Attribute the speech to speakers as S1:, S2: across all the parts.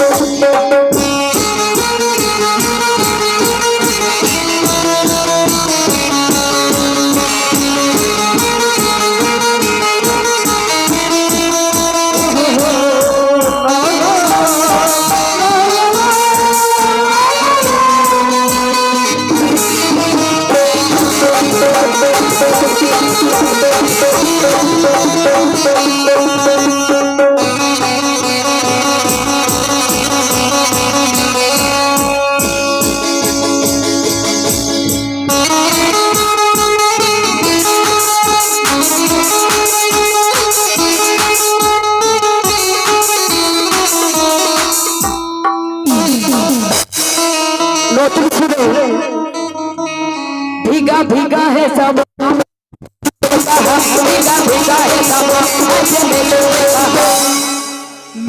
S1: Thank you.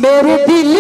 S1: मेरे दिल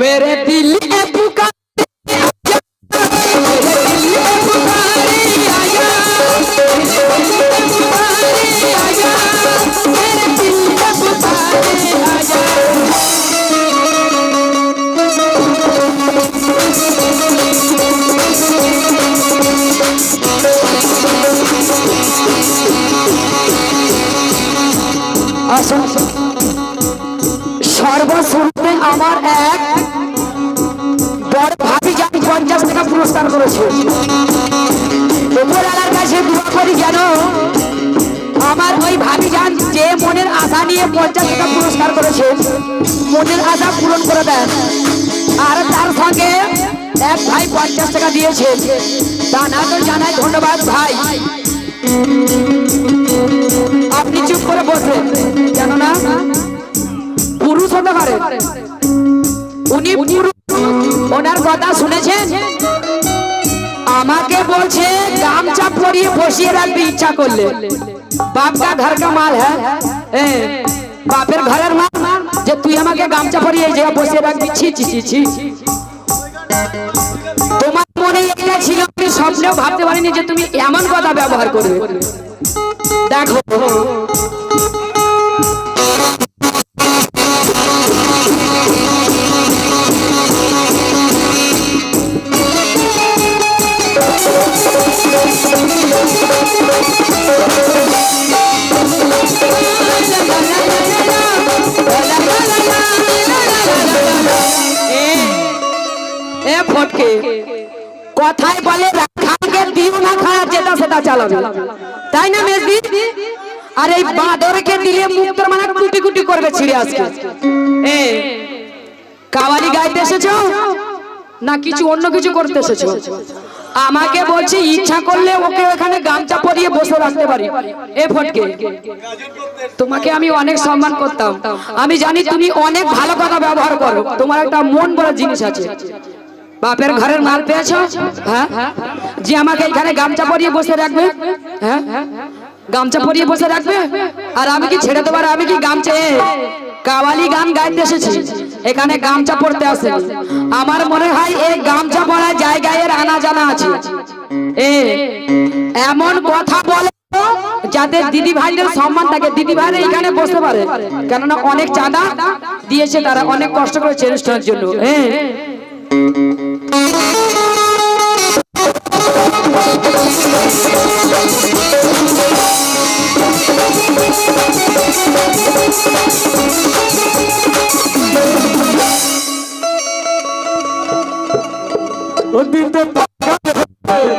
S1: मेरे दिल কাছে দোয়া করি যেন আমার ওই ভাবি যান যে মনের আশা নিয়ে পঞ্চাশ টাকা পুরস্কার করেছে, মনের আশা পূরণ করে দেন। আর তার সঙ্গে এক ভাই পঞ্চাশ টাকা দিয়েছে। তা না তো জানাই ধন্যবাদ ভাই। আপনি চুপ করে বসেন কেননা পুরুষ হতে পারে। উনি ওনার কথা শুনেছেন? আমাকে বলছে গামছা পরিয়ে বসিয়ে রাখবি, ইচ্ছা করলে। বাপ কা ঘর কা মাল হ্যাঁ? বাপের ঘরের মাল? যে তুই আমাকে গামছা পরিয়ে এই জায়গায় বসিয়ে রাখবি, ছি ছি ছি ছি। তোমার মনে এটা ছিল, আমি স্বপ্নেও ভাবতে পারিনি যে তুমি এমন কথা ব্যবহার করবে। দেখো মানে গাইতে এসেছ? না, কিছু অন্য কিছু করতে এসেছ? আমাকে বলছে, ইচ্ছা করলে ওকে ওখানে গামছা পরিয়ে বসে রাখতে পারি। এ ফটকে। তোমাকে আমি অনেক সম্মান করতাম। আমি জানি তুমি অনেক ভালো কথা ব্যবহার করো। তোমার একটা মন বড় জিনিস আছে। বাপের ঘরের মাল পেয়েছ? হ্যাঁ? যে আমাকে এখানে গামছা পরিয়ে বসে রাখবে? হ্যাঁ? গামছা পরিয়ে বসে রাখবে? আর আমি কি ছেড়ে দেবার আমি কি গামছা কাওয়ালি গান গাইতে এসেছি। এখানে গামছা পড়তে আসে আমার মনে হয় এই গামছা পরা জায়গায় এর আনা জানা আছে। এ এমন কথা বলে যাদের দিদি ভাইদের সম্মান থাকে। দিদি ভাইরা এখানে বসতে পারে। কেননা অনেক চাঁদা দিয়েছে তারা। অনেক কষ্ট করেছে অনুষ্ঠানের জন্য। হ্যাঁ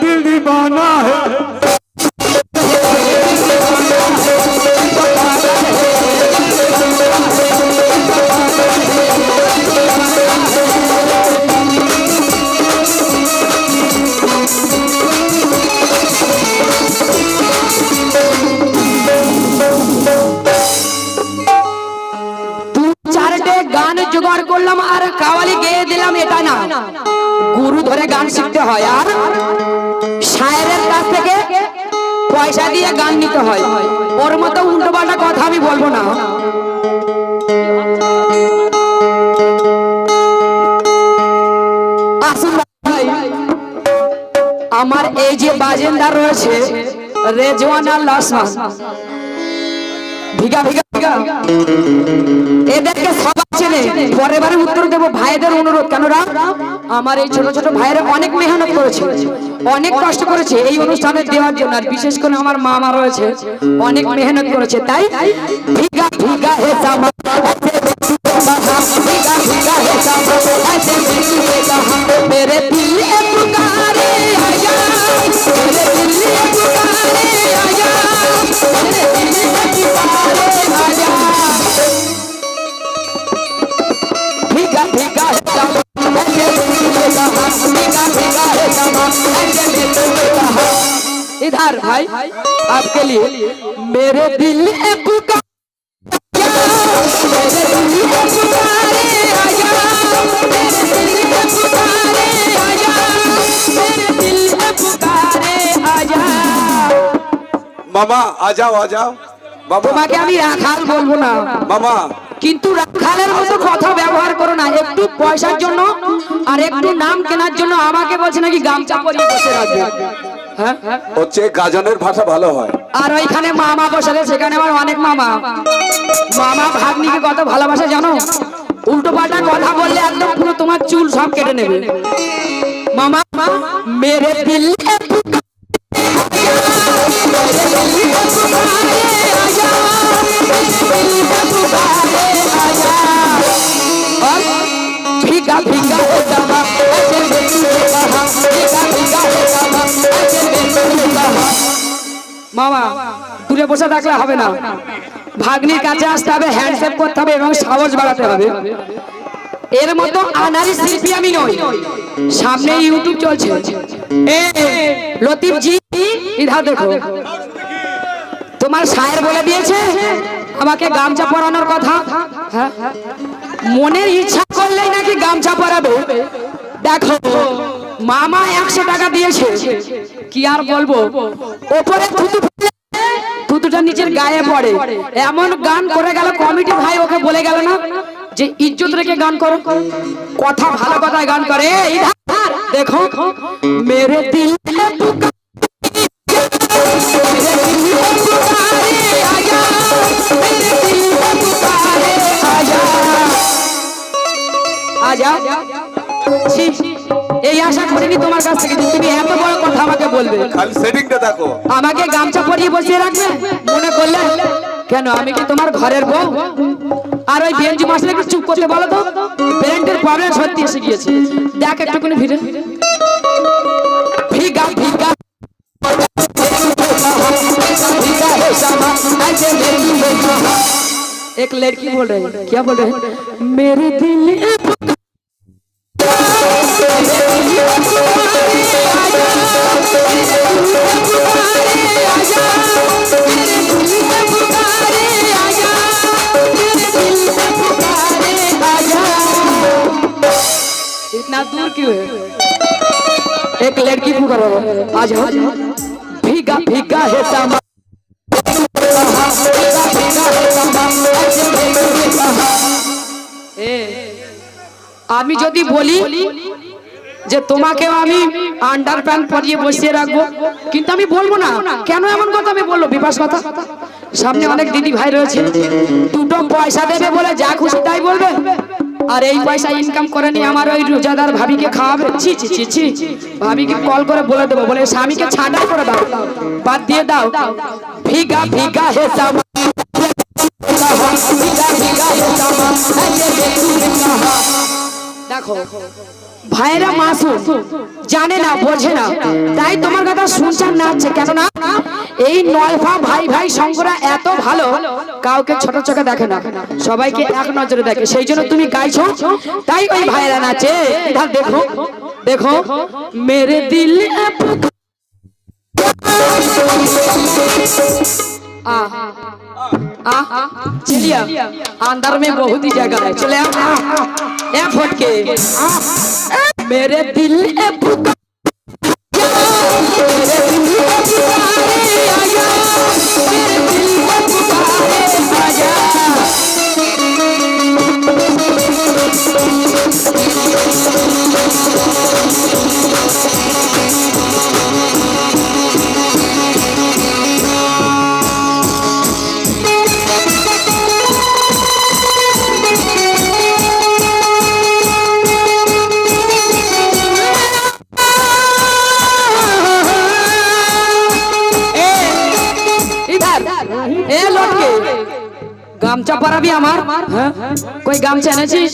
S2: दिल दीवाना है।
S1: গুরু ধরে গান শিখতে হয় আর শায়েরের কাছ থেকে পয়সা দিয়ে গান নিতে হয়। ওর মতো উল্টো পাল্টা কথা আমি বলব না। আমার এই যে বাজেন্দা রয়েছে, রেজওয়ান আর লাসমান। ভিগা ভিগা ভিগা। এদেরকে সবাই চেনে পরে বারে উত্তর দেব ভাইদের অনুরোধ। কেন আমার এই ছোট ছোট ভাইয়েরা অনেক মেহনত করেছে। অনেক কষ্ট করেছে এই অনুষ্ঠানে দেওয়ার জন্য। আর বিশেষ করে আমার মামা রয়েছে। অনেক মেহনত করেছে। তাই ভিগা ভিগা হে জামা। ভিগা ভিগা হে জামা। মেরে দিল दिल ए पुकारे आया
S3: মামা আ যাও আ যাও বাবা
S1: তোমাকে আমি রাখাল বলবো না
S3: মামা
S1: কিন্তু রাখালের মতো কথা ব্যবহার করো না একটু পয়সার জন্য আর একটু নাম কেনার জন্য আমাকে বলছে নাকি গামছা পরিয়ে বসে রাখবে হ্যাঁ
S3: হচ্ছে গাজনের ভাষা ভালো হয়।
S1: আর ওইখানে মামা বসে সেখানে আমার অনেক মামা। মামা ভাগ্নিকে কত ভালোবাসে জানো? উল্টো পাল্টা কথা বললে একদম পুরো তোমার চুল সব কেটে নেবে। মামা মেরে দিল এ পুকারে মামা, দূরে বসে থাকলে হবে না। ভাগ্নির কাছে আসতে হবে হ্যান্ডশেক করতে হবে এবং সাহস বাড়াতে হবে। এর মতো আনারি শিল্পী আমি নই। সামনে ইউটিউব চলছে। লতিফ জি ইধা দেখো। তোমার শায়ের বলে দিয়েছে, আমাকে গামছা পরানোর কথা। হ্যাঁ? মনের ইচ্ছা করলেই নাকি গামছা পরাবে? দেখো, মামা একশো টাকা দিয়েছে। কি আর বলব? ওপরে থুতুটা নিচের গায়ে পড়ে। এমন গান করে গেল, কমিটি ভাই ওকে বলে গেল না যে, ইজ্জত রেখে গান করো। কথা ভালো কথায় গান করে। দেখো, মেরে দিল তোমার কাছ থেকে যে তুমি এত বড় কথা আমাকে বলবে
S3: খালি সেটিংটা দেখো
S1: আমাকে গামছা পরিয়ে বসিয়ে রাখবে মনে করলে কেন আমি কি তোমার ঘরের বউ আর ওই বেঞ্চি মাসলে একটু চুপ করতে বলো তো ব্রেন্টের প্রবলেম সত্যি এসে গিয়েছে দেখ একটুখানি ভিড়ে ভিগা ভিগা ভিগা है समा ऐसे लड़की है कहा। एक लड़की बोल रही है क्या बोल रही है मेरे दिल में इतना दूर क्यों है एक लड़की पुकार आ जाओ भीगा भीगा है सामा भीगा भीगा है सामा ऐसे भीगे कहा। এ, আমি যদি বলি যে তোমাকেও আমি আন্ডার প্যান্ট পরিয়ে বসিয়ে রাখব। কিন্তু আমি বলব না। কেন এমন কথা আমি বলল? বিপাস কথা। সামনে অনেক দিদি ভাই রয়েছে। দুটো পয়সা দেবে বলে যা খুশি তাই বলবে। আর এই পয়সা ইনকাম করে নি আমার ওই রোজাদার ভাবিকে খাওয়াবে। ছি ছি ছি ছি। ভাবিকে কল করে বলে দেবো। বলে, স্বামীকে ছাঁটা করে দাও। বাদ দিয়ে দাও। ভিগা ভিগা হে দেখো ভাইরা মাসুম, জানে না, বোঝে না। তাই তোমার কথা শুনছে আর নাচছে কেননা এই নলফা ভাই ভাই সঙ্গরা এত ভালো, কাউকে ছোট চোখে দেখে না। সবাইকে এক নজরে দেখে। সেই জন্য তুমি গাইছো, তাই ওই ভাইরা নাচে। দেখো দেখো, মেরে দিল आ चलिए। अंदर में बहुत ही जगह है। चले ए फटके। आ, ए, मेरे दिल ए मेरे दिल ए কই গামছা এনেছিস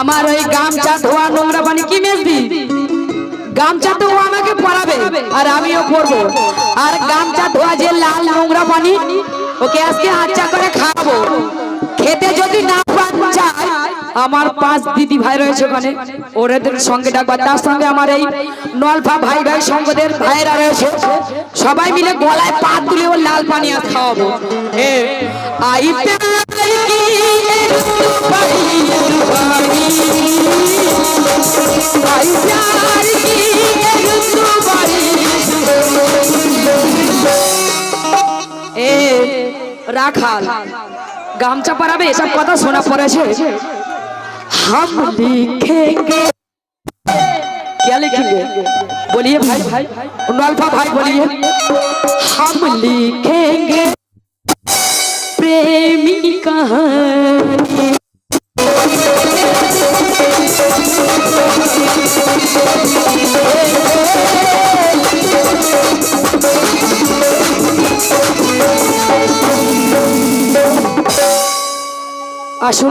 S1: আমার ওই গামছা ধোয়া নোংরা পানি কি মেজবি? গামছা তো আমাকে পরাবে, আর আমিও পরবো। আর গামছা ধোয়া যে লাল নোংরা পানি, ওকে আজকে আচ্ছা করে খাব খেতে যদি না যায় আমার পাঁচ দিদি ভাই রয়েছে ওখানে। ওদের সঙ্গে ডাকবা, তার সঙ্গে আমার এই নলফা ভাই ভাই সঙ্গদের ভাইয়েরা রয়েছে। সবাই মিলে গলায় পা তুলে ও লাল পানি আর খাওয়াবো। এ রাখাল গামছা পরাবে এসব কথা শোনা পড়েছে हम लिखेंगे क्या लिखेंगे बोलिए भाई भाई नलफा भाई बोलिए हम लिखेंगे प्रेमी कहानी আসুন।